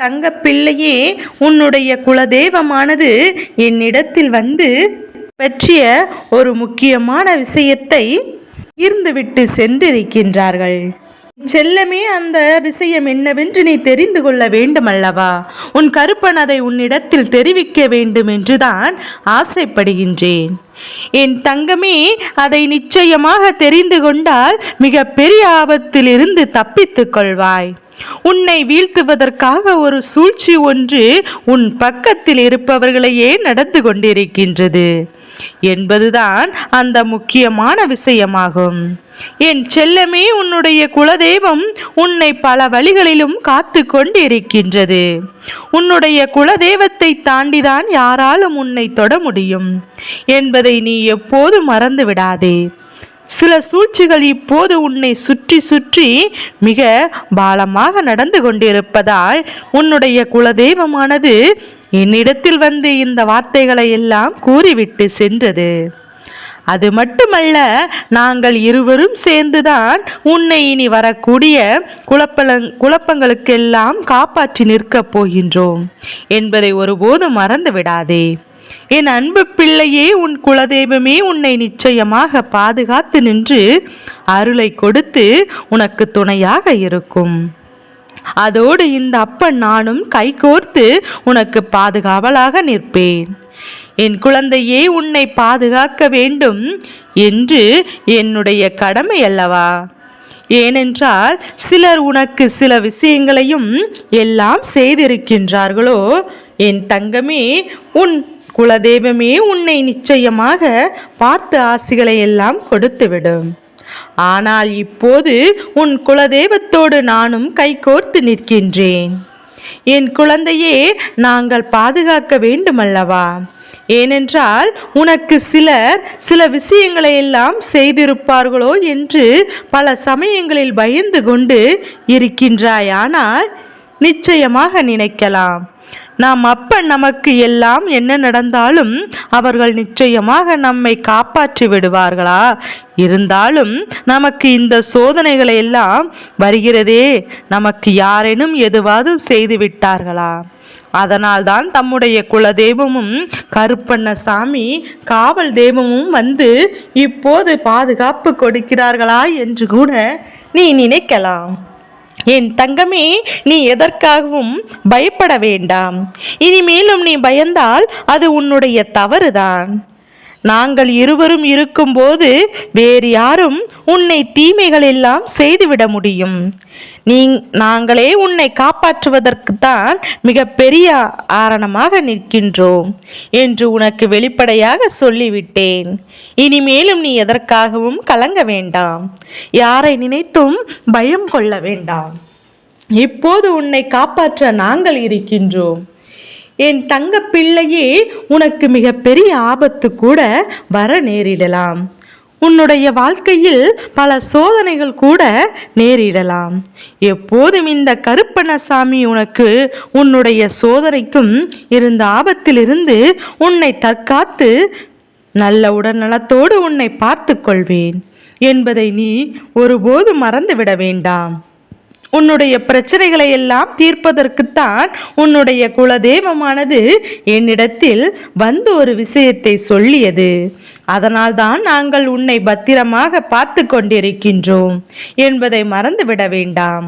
தங்கப்பிள்ளையே உன்னுடைய குலதெய்வமானது என்னிடத்தில் வந்து பற்றிய ஒரு முக்கியமான விஷயத்தை இருந்துவிட்டு சென்றிருக்கின்றார்கள். செல்லமே அந்த விஷயம் என்னவென்று நீ தெரிந்து கொள்ள வேண்டுமல்லவா? உன் கருப்பன் அதை உன்னிடத்தில் தெரிவிக்க வேண்டும் என்றுதான் ஆசைப்படுகின்றேன். என் தங்கமே அதை நிச்சயமாக தெரிந்து கொண்டால் மிக பெரிய ஆபத்திலிருந்து தப்பித்துக் கொள்வாய். உன்னை வீழ்த்துவதற்காக ஒரு சூழ்ச்சி ஒன்று உன் பக்கத்தில் இருப்பவர்களையே நடந்து கொண்டிருக்கின்றது. என்பதுதான் அந்த முக்கியமான விஷயமாகும். என் செல்லமே உன்னுடைய குலதெய்வம் உன்னை பல வழிகளிலும் காத்து கொண்டிருக்கின்றது. உன்னுடைய குலதெய்வத்தை தாண்டிதான் யாராலும் உன்னை தொட முடியும். என்பதை நீ எப்போது மறந்து விடாதே சில சூழ்ச்சிகள் இப்போது உன்னை சுற்றி சுற்றி மிக பாலமாக நடந்து கொண்டிருப்பதால் உன்னுடைய குலதெய்வமானது என்னிடத்தில் வந்து இந்த வார்த்தைகளை எல்லாம் கூறிவிட்டு சென்றது. அது மட்டுமல்ல நாங்கள் இருவரும் சேர்ந்துதான் உன்னை இனி வரக்கூடிய குழப்பலங் குழப்பங்களுக்கெல்லாம் காப்பாற்றி நிற்கப் போகின்றோம் என்பதை ஒருபோதும் மறந்து விடாதே என் அன்பு பிள்ளையே உன் குலதெய்வமே உன்னை நிச்சயமாக பாதுகாத்து நின்று அருளை கொடுத்து உனக்கு துணையாக இருக்கும். அதோடு இந்த அப்பன் நானும் கைகோர்த்து உனக்கு பாதுகாவலாக நிற்பேன். என் குழந்தையே உன்னை பாதுகாக்க வேண்டும் என்று என்னுடைய கடமை அல்லவா? ஏனென்றால் சிலர் உனக்கு சில விஷயங்களையும் எல்லாம் செய்திருக்கின்றார்களோ என் தங்கமே உன் குலதெய்வமே உன்னை நிச்சயமாக பார்த்து ஆசிகளை எல்லாம் கொடுத்துவிடும். ஆனால் இப்போது உன் குலதெய்வத்தோடு நானும் கைகோர்த்து நிற்கின்றேன். என் குழந்தையே நாங்கள் பாதுகாக்க வேண்டுமல்லவா? ஏனென்றால் உனக்கு சிலர் சில விஷயங்களை எல்லாம் செய்திருப்பார்களோ என்று பல சமயங்களில் பயந்து கொண்டு இருக்கின்றாயானால் நிச்சயமாக நினைக்கலாம். நாம் அப்பன் நமக்கு எல்லாம் என்ன நடந்தாலும் அவர்கள் நிச்சயமாக நம்மை காப்பாற்றி விடுவார்களா? இருந்தாலும் நமக்கு இந்த சோதனைகளை எல்லாம் வருகிறதே நமக்கு யாரேனும் எதுவாவது செய்து விட்டார்களா? அதனால்தான் தம்முடைய குலதெய்வமும் கருப்பண்ணசாமி காவல் தெய்வமும் வந்து இப்போது பாதுகாப்பு கொடுக்கிறார்களா என்று கூட நீ நினைக்கலாம். என் தங்கமே நீ எதற்காகவும் பயப்பட வேண்டாம். இனிமேலும் நீ பயந்தால் அது உன்னுடைய தவறுதான். நாங்கள் இருவரும் இருக்கும்போது வேறு யாரும் உன்னை தீமைகள் எல்லாம் செய்துவிட முடியும். நீ நாங்களே உன்னை காப்பாற்றுவதற்குத்தான் மிக பெரிய ஆரணமாக நிற்கின்றோம் என்று உனக்கு வெளிப்படையாக சொல்லிவிட்டேன். இனிமேலும் நீ எதற்காகவும் கலங்க வேண்டாம். யாரை நினைத்தும் பயம் கொள்ள வேண்டாம். இப்போது உன்னை காப்பாற்ற நாங்கள் இருக்கின்றோம். என் தங்க பிள்ளையே உனக்கு மிகப்பெரிய ஆபத்து கூட வர நேரிடலாம். உன்னுடைய வாழ்க்கையில் பல சோதனைகள் கூட நேரிடலாம். எப்போதும் இந்த கருப்பணசாமி உனக்கு உன்னுடைய சோதனைக்கும் இருந்த ஆபத்திலிருந்து உன்னை தற்காத்து நல்ல உடல்நலத்தோடு உன்னை பார்த்து கொள்வேன் என்பதை நீ ஒருபோது மறந்துவிட வேண்டாம். உன்னுடைய பிரச்சனைகளை எல்லாம் தீர்ப்பதற்குத்தான் உன்னுடைய குலதெய்வமானது என்னிடத்தில் வந்து ஒரு விஷயத்தை சொல்லியது. அதனால்தான் நாங்கள் உன்னை பத்திரமாக பார்த்து கொண்டிருக்கின்றோம் என்பதை மறந்துவிட வேண்டாம்.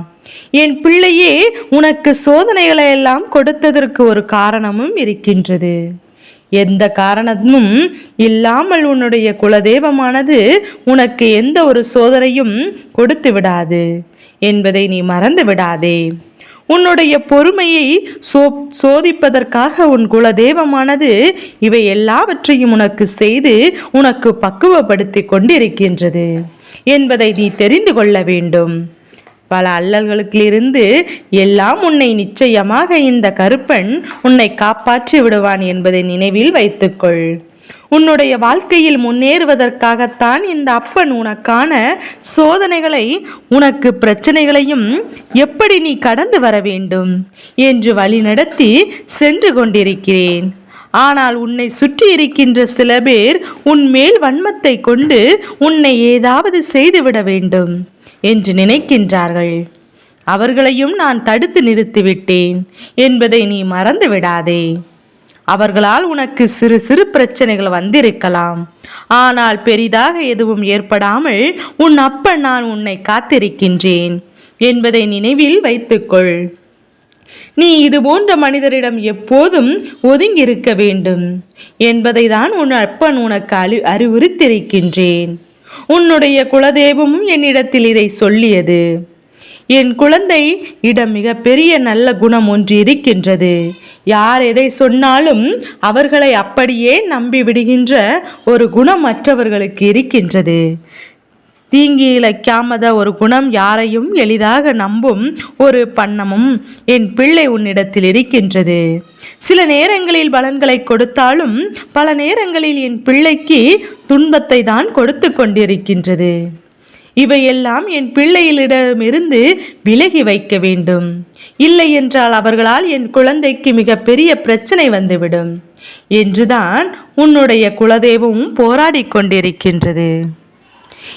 என் பிள்ளையே உனக்கு சோதனைகளை எல்லாம் கொடுத்ததற்கு ஒரு காரணமும் இருக்கின்றது. எந்த காரணமும் இல்லாமல் உன்னுடைய குலதெய்வமானது உனக்கு எந்த ஒரு சோதனையும் கொடுத்து விடாது என்பதை நீ மறந்து விடாதே. உன்னுடைய பொறுமையை சோ சோதிப்பதற்காக உன் குலதெய்வமானது இவை எல்லாவற்றையும் உனக்கு செய்து உனக்கு பக்குவப்படுத்தி கொண்டிருக்கின்றது என்பதை நீ தெரிந்து கொள்ள வேண்டும். பல அல்லல்களுக்கிலிருந்து எல்லாம் உன்னை நிச்சயமாக இந்த கருப்பன் உன்னை காப்பாற்றி விடுவான் என்பதை நினைவில் வைத்துக்கொள். உன்னுடைய வாழ்க்கையில் முன்னேறுவதற்காகத்தான் இந்த அப்பன் உனக்கான சோதனைகளை உனக்கு பிரச்சனைகளையும் எப்படி நீ கடந்து வர வேண்டும் என்று வழிநடத்தி சென்று கொண்டிருக்கிறேன். ஆனால் உன்னை சுற்றி இருக்கின்ற சில பேர் உன் மேல் வன்மத்தை கொண்டு உன்னை ஏதாவது செய்துவிட வேண்டும். என்று நினைக்கின்றார்கள். அவர்களையும் நான் தடுத்து நிறுத்திவிட்டேன் என்பதை நீ மறந்து விடாதே அவர்களால் உனக்கு சிறு சிறு பிரச்சனைகள் வந்திருக்கலாம். ஆனால் பெரிதாக எதுவும் ஏற்படாமல் உன் அப்பன் நான் உன்னை காத்திருக்கின்றேன் என்பதை நினைவில் வைத்துக்கொள். நீ இது போன்ற மனிதரிடம் எப்போதும் ஒதுங்கியிருக்க வேண்டும் என்பதை தான் உன் அப்பன் உனக்கு அறிவுறுத்திருக்கின்றேன் உன்னுடைய குலதெய்வமும் என்னிடத்தில் இதை சொல்லியது. என் குழந்தை இடம் மிக பெரிய நல்ல குணம் ஒன்று இருக்கின்றது. யார் எதை சொன்னாலும் அவர்களை அப்படியே நம்பி விடுகின்ற ஒரு குணம் மற்றவர்களுக்கு இருக்கின்றது. தீங்கி இழைக்காமத ஒரு குணம் யாரையும் எளிதாக நம்பும் ஒரு பண்ணமும் என் பிள்ளை உன்னிடத்தில் இருக்கின்றது. சில நேரங்களில் பலன்களை கொடுத்தாலும் பல நேரங்களில் என் பிள்ளைக்கு துன்பத்தை தான் கொடுத்து கொண்டிருக்கின்றது. இவையெல்லாம் என் பிள்ளைகளிடமிருந்து விலகி வைக்க வேண்டும். இல்லை என்றால் அவர்களால் என் குழந்தைக்கு மிக பெரிய பிரச்சனை வந்துவிடும். என்றுதான் உன்னுடைய குலதெய்வமும் போராடி கொண்டிருக்கின்றது.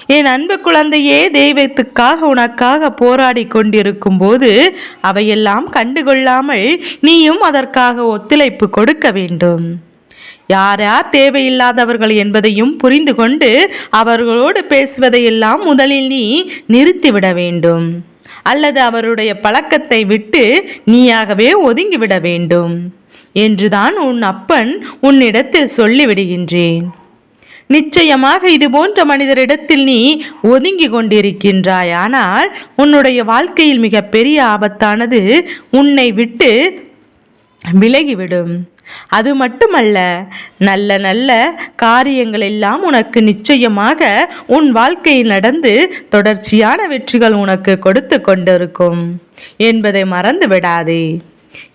என் அன்பு குழந்தையே தெய்வத்துக்காக உனக்காக போராடி கொண்டிருக்கும் போது அவையெல்லாம் கண்டுகொள்ளாமல் நீயும் அதற்காக ஒத்துழைப்பு கொடுக்க வேண்டும். யார் யார் தேவையில்லாதவர்கள் என்பதையும் புரிந்து கொண்டு அவர்களோடு பேசுவதையெல்லாம் முதலில் நீ நிறுத்திவிட வேண்டும். அல்லது அவருடைய பழக்கத்தை விட்டு நீயாகவே ஒதுங்கிவிட வேண்டும். என்றுதான் உன் அப்பன் உன்னிடத்தில் சொல்லிவிடுகின்றேன். நிச்சயமாக இது போன்ற மனிதரிடத்தில் நீ ஒதுங்கி கொண்டிருக்கின்றாய். ஆனால் உன்னுடைய வாழ்க்கையில் மிக பெரிய ஆபத்தானது உன்னை விட்டு விலகிவிடும். அது மட்டுமல்ல நல்ல நல்ல காரியங்கள் எல்லாம் உனக்கு நிச்சயமாக உன் வாழ்க்கையில் நடந்து தொடர்ச்சியான வெற்றிகள் உனக்கு கொடுத்து கொண்டிருக்கும் என்பதை மறந்து விடாதே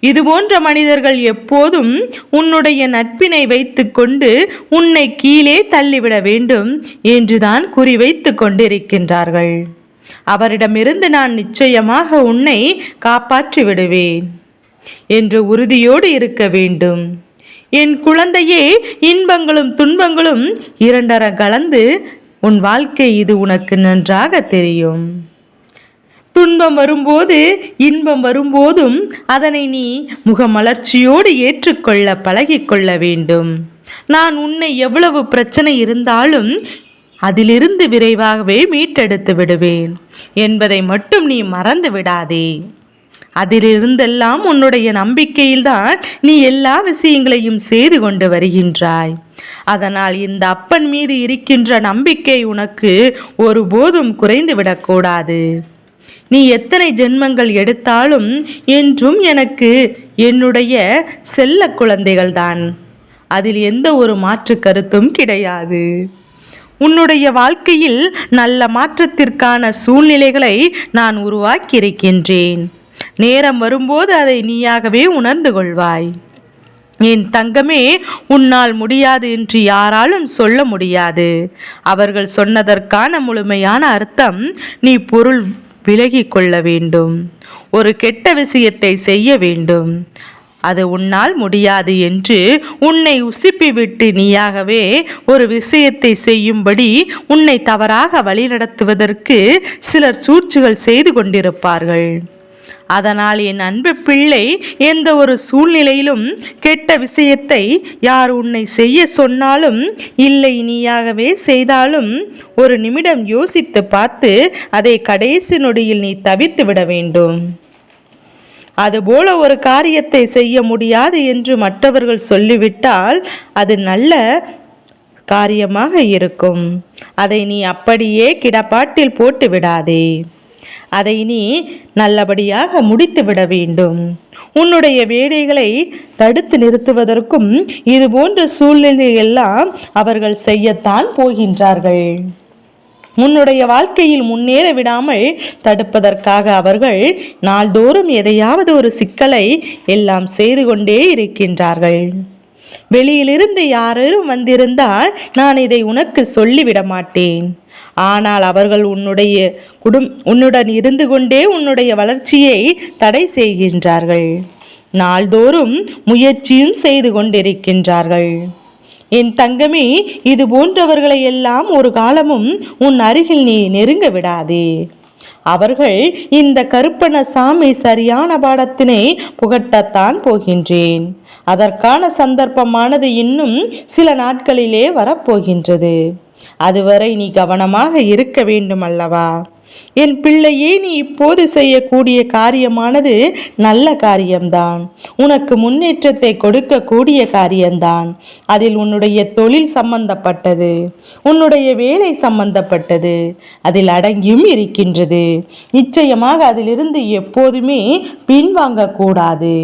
இது போன்ற மனிதர்கள் எப்போதும் உன்னுடைய நட்பினை வைத்துக்கொண்டு உன்னை கீழே தள்ளிவிட வேண்டும் என்றுதான் குறிவைத்து கொண்டிருக்கின்றார்கள். அவரிடமிருந்து நான் நிச்சயமாக உன்னை காப்பாற்றி விடுவேன் என்று உறுதியோடு இருக்க வேண்டும். என் குழந்தையே இன்பங்களும் துன்பங்களும் இரண்டர கலந்து உன் வாழ்க்கை இது உனக்கு நன்றாக தெரியும். துன்பம் வரும்போது இன்பம் வரும்போதும் அதனை நீ முகமலர்ச்சியோடு ஏற்றுக்கொள்ள பழகிக்கொள்ள வேண்டும். நான் உன்னை எவ்வளவு பிரச்சனை இருந்தாலும் அதிலிருந்து விரைவாகவே மீட்டெடுத்து விடுவேன் என்பதை மட்டும் நீ மறந்து விடாதே. அதிலிருந்தெல்லாம் உன்னுடைய நம்பிக்கையில்தான் நீ எல்லா விஷயங்களையும் செய்து கொண்டு வருகின்றாய். அதனால் இந்த அப்பன் மீது இருக்கின்ற நம்பிக்கை உனக்கு ஒருபோதும் குறைந்து விடக்கூடாது. நீ எத்தனை ஜென்மங்கள் எடுத்தாலும் என்றும் எனக்கு என்னுடைய செல்ல குழந்தைகள்தான். அதில் எந்த ஒரு மாற்று கருத்தும் கிடையாது. உன்னுடைய வாழ்க்கையில் நல்ல மாற்றத்திற்கான சூழ்நிலைகளை நான் உருவாக்கியிருக்கின்றேன். நேரம் வரும்போது அதை நீயாகவே உணர்ந்து கொள்வாய். என் தங்கமே உன்னால் முடியாது என்று யாராலும் சொல்ல முடியாது. அவர்கள் சொன்னதற்கான முழுமையான அர்த்தம் நீ பொருள் விலகி கொள்ள வேண்டும் ஒரு கெட்ட விஷயத்தை செய்ய வேண்டும் அது உன்னால் முடியாது என்று உன்னை உசுப்பிவிட்டு நீயாகவே ஒரு விஷயத்தை செய்யும்படி உன்னை தவறாக வழிநடத்துவதற்கு சிலர் சூழ்ச்சிகள் செய்து கொண்டிருப்பார்கள். அதனால் என் அன்பு பிள்ளை எந்த ஒரு சூழ்நிலையிலும் கெட்ட விஷயத்தை யார் உன்னை செய்ய சொன்னாலும் இல்லை நீயாகவே செய்தாலும் ஒரு நிமிடம் யோசித்து பார்த்து அதை கடைசி நொடியில் நீ தவித்து விட வேண்டும். அதுபோல ஒரு காரியத்தை செய்ய முடியாது என்று மற்றவர்கள் சொல்லிவிட்டால் அது நல்ல காரியமாக இருக்கும். அதை நீ அப்படியே கிடப்பாட்டில் போட்டு விடாதே. அதை நீ நல்லபடியாக முடித்துவிட வேண்டும். உன்னுடைய வேலைகளை தடுத்து நிறுத்துவதற்கும் இது போன்ற சூழ்நிலையெல்லாம் அவர்கள் செய்யத்தான் போகின்றார்கள். உன்னுடைய வாழ்க்கையில் முன்னேற விடாமல் தடுப்பதற்காக அவர்கள் நாள்தோறும் எதையாவது ஒரு சிக்கலை எல்லாம் செய்து கொண்டே இருக்கின்றார்கள். வெளியிலிருந்து யாரும் வந்திருந்தால் நான் இதை உனக்கு சொல்லிவிட மாட்டேன் ஆனால் அவர்கள் உன்னுடைய குடும் உன்னுடன் இருந்து கொண்டே உன்னுடைய வளர்ச்சியை தடை செய்கின்றார்கள். நாள்தோறும் முயற்சியும் செய்து கொண்டிருக்கின்றார்கள். என் தங்கமே இது போன்றவர்களை எல்லாம் ஒரு காலமும் உன் அருகில் நீ நெருங்க விடாதே. அவர்கள் இந்த கருப்பணசாமி சரியான பாடத்தினை புகட்டத்தான் போகின்றேன். அதற்கான சந்தர்ப்பமானது இன்னும் சில நாட்களிலே வரப்போகின்றது. அதுவரை நீ கவனமாக இருக்க வேண்டும் அல்லவா என் பிள்ளையே நீ இப்போது செய்யக்கூடிய காரியமானது நல்ல காரியம்தான். உனக்கு முன்னேற்றத்தை கொடுக்கக்கூடிய காரியம்தான். அதில் உன்னுடைய தொழில் சம்பந்தப்பட்டது. உன்னுடைய வேலை சம்பந்தப்பட்டது. அதில் அடங்கியும் இருக்கின்றது. நிச்சயமாக அதிலிருந்து எப்போதுமே பின்வாங்கக்கூடாது.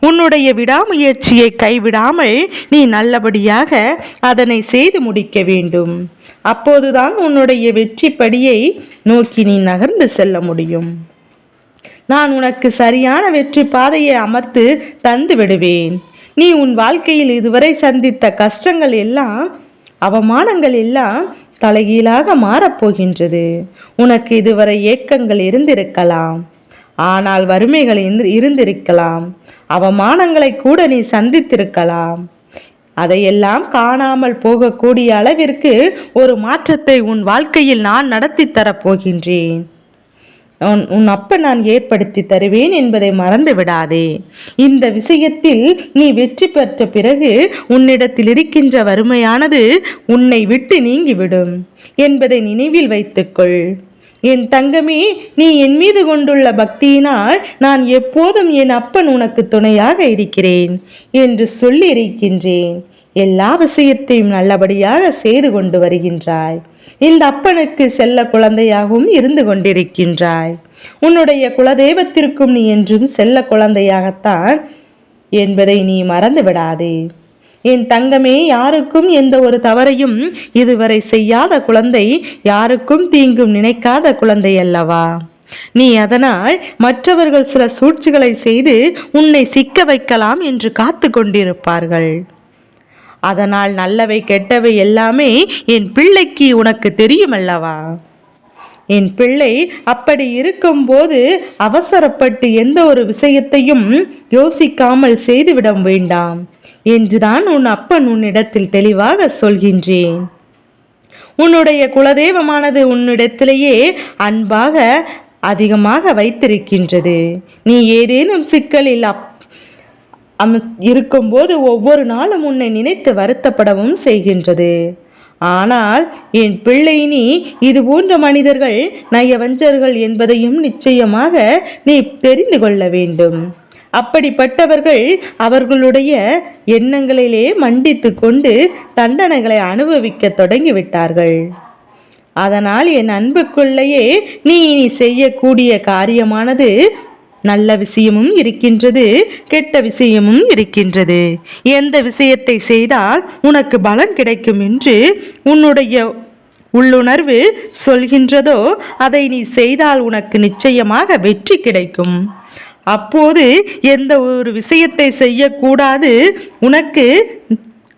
உன்னுடைய விடாமுயற்சியை கைவிடாமல் நீ நல்லபடியாக அதனை செய்து முடிக்க வேண்டும். அப்போதுதான் உன்னுடைய வெற்றி படியை நோக்கி நீ நகர்ந்து செல்ல முடியும். நான் உனக்கு சரியான வெற்றி பாதையை அமர்த்து தந்து விடுவேன். நீ உன் வாழ்க்கையில் இதுவரை சந்தித்த கஷ்டங்கள் எல்லாம் அவமானங்கள் எல்லாம் தலைகீழாக மாறப்போகின்றது உனக்கு இதுவரை ஏக்கங்கள் இருந்திருக்கலாம். ஆனால் வறுமைகள் இருந்திருக்கலாம். அவமானங்களை கூட நீ சந்தித்திருக்கலாம். அதையெல்லாம் காணாமல் போகக்கூடிய அளவிற்கு ஒரு மாற்றத்தை உன் வாழ்க்கையில் நான் நடத்தி தரப் போகின்றேன். உன் உன் அப்ப நான் ஏற்படுத்தி தருவேன் என்பதை மறந்து விடாதே. இந்த விஷயத்தில் நீ வெற்றி பெற்ற பிறகு உன்னிடத்தில் இருக்கின்ற வறுமையானது உன்னை விட்டு நீங்கிவிடும் என்பதை நினைவில் வைத்துக்கொள். என் தங்கமே நீ என் மீது கொண்டுள்ள பக்தியினால் நான் எப்போதும் என் அப்பன் உனக்கு துணையாக இருக்கிறேன் என்று சொல்லியிருக்கின்றேன். எல்லா விஷயத்தையும் நல்லபடியாக செய்து கொண்டு வருகின்றாய். இந்த அப்பனுக்கு செல்ல குழந்தையாகவும் இருந்து கொண்டிருக்கின்றாய். உன்னுடைய குலதெய்வத்திற்கும் நீ என்றும் செல்ல குழந்தையாகத்தான் என்பதை நீ மறந்து விடாதே என் தங்கமே யாருக்கும் எந்த ஒரு தவறையும் இதுவரை செய்யாத குழந்தை யாருக்கும் தீங்கும் நினைக்காத குழந்தை அல்லவா? நீ அதனால் மற்றவர்கள் சில சூழ்ச்சிகளை செய்து உன்னை சிக்க வைக்கலாம் என்று காத்து கொண்டிருப்பார்கள். அதனால் நல்லவை கெட்டவை எல்லாமே என் பிள்ளைக்கு உனக்கு தெரியுமல்லவா என் பிள்ளை அப்படி இருக்கும்போது அவசரப்பட்டு எந்த ஒரு விஷயத்தையும் யோசிக்காமல் செய்துவிட வேண்டாம் என்றுதான் உன் அப்பன் உன்னிடத்தில் தெளிவாக சொல்கின்றேன். உன்னுடைய குலதெய்வமானது உன்னிடத்திலேயே அன்பாக அதிகமாக வைத்திருக்கின்றது. நீ ஏதேனும் சிக்கலில் அப் அம் இருக்கும்போது ஒவ்வொரு நாளும் உன்னை நினைத்து வருத்தப்படவும் செய்கின்றது. ஆனால் என் பிள்ளை நீ இது போன்ற மனிதர்கள் நயவஞ்சர்கள் என்பதையும் நிச்சயமாக நீ தெரிந்து கொள்ள வேண்டும். அப்படிப்பட்டவர்கள் அவர்களுடைய எண்ணங்களிலே மண்டித்து கொண்டு தண்டனைகளை அனுபவிக்க தொடங்கிவிட்டார்கள். அதனால் என் அன்புக்குள்ளேயே நீ இனி செய்யக்கூடிய காரியமானது நல்ல விஷயமும் இருக்கின்றது கெட்ட விஷயமும் இருக்கின்றது. எந்த விஷயத்தை செய்தால் உனக்கு பலன் கிடைக்கும் என்று உன்னுடைய உள்ளுணர்வு சொல்கின்றதோ அதை நீ செய்தால் உனக்கு நிச்சயமாக வெற்றி கிடைக்கும். அப்போது எந்த ஒரு விஷயத்தை செய்யக்கூடாது உனக்கு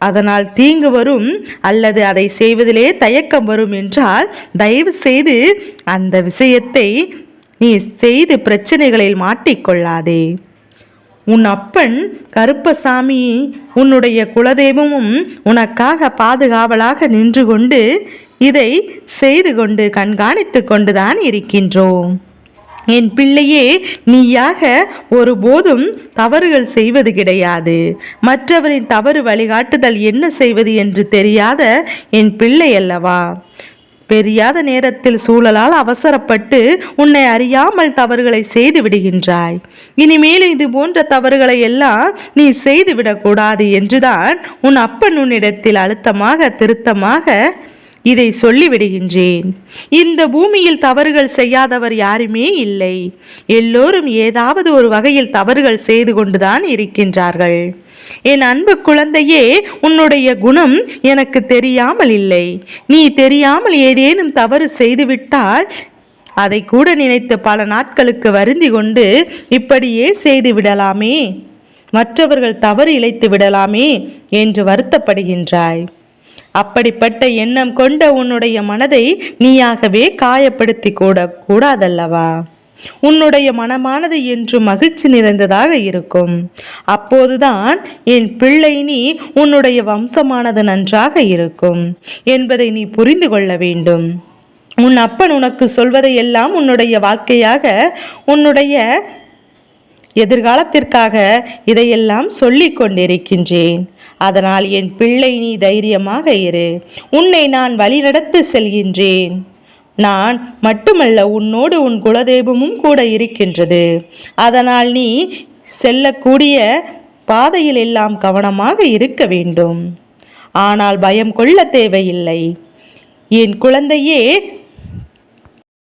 அதனால் தீங்கு வரும் அல்லது அதை செய்வதிலே தயக்கம் வரும் என்றால் தயவு செய்து அந்த விஷயத்தை நீ செய்து பிரச்சனைகளில் மாட்டிக்கொள்ளாதே. உன் அப்பன் கருப்பசாமி உன்னுடைய குலதெய்வமும் உனக்காக பாதுகாவலாக நின்று கொண்டு இதை செய்து கொண்டு கண்காணித்து கொண்டுதான் இருக்கின்றோம். என் பிள்ளையே நீயாக ஒருபோதும் தவறுகள் செய்வது கிடையாது. மற்றவரின் தவறு வழிகாட்டுதல் என்ன செய்வது என்று தெரியாத என் பிள்ளை அல்லவா? தெரியாத நேரத்தில் சூழலால் அவசரப்பட்டு உன்னை அறியாமல் தவறுகளை செய்து விடுகின்றாய். இனிமேல் இது போன்ற தவறுகளை எல்லாம் நீ செய்து விடக்கூடாது என்றுதான் உன் அப்பன் உன்னிடத்தில் அழுத்தமாக திருத்தமாக இதை சொல்லிவிடுகின்றேன். இந்த பூமியில் தவறுகள் செய்யாதவர் யாருமே இல்லை. எல்லோரும் ஏதாவது ஒரு வகையில் தவறுகள் செய்து கொண்டுதான் இருக்கின்றார்கள். என் அன்பு குழந்தையே உன்னுடைய குணம் எனக்கு தெரியாமல் இல்லை. நீ தெரியாமல் ஏதேனும் தவறு செய்துவிட்டால் அதை கூட நினைத்து பல நாட்களுக்கு வருந்தி கொண்டு இப்படியே செய்து விடலாமே. மற்றவர்கள் தவறு இழைத்து விடலாமே என்று வருத்தப்படுகின்றாய். அப்படிப்பட்ட எண்ணம் கொண்ட உன்னுடைய மனதை நீயாகவே காயப்படுத்தி கூட கூடாதல்லவா? உன்னுடைய மனமானது என்று மகிழ்ச்சி நிறைந்ததாக இருக்கும். அப்போதுதான் என் பிள்ளை நீ உன்னுடைய வம்சமானது நன்றாக இருக்கும் என்பதை நீ புரிந்து கொள்ள வேண்டும். உன் அப்பன் உனக்கு சொல்வதையெல்லாம் உன்னுடைய வாழ்க்கையாக உன்னுடைய எதிர்காலத்திற்காக இதையெல்லாம் சொல்லிக் கொண்டிருக்கின்றேன். அதனால் என் பிள்ளை நீ தைரியமாக இரு. உன்னை நான் வழிநடத்து செல்கின்றேன். நான் மட்டுமல்ல உன்னோடு உன் குலதெய்வமும் கூட இருக்கின்றது. அதனால் நீ செல்லக்கூடிய பாதையில் எல்லாம் கவனமாக இருக்க வேண்டும். ஆனால் பயம் கொள்ள தேவையில்லை. என் குழந்தையே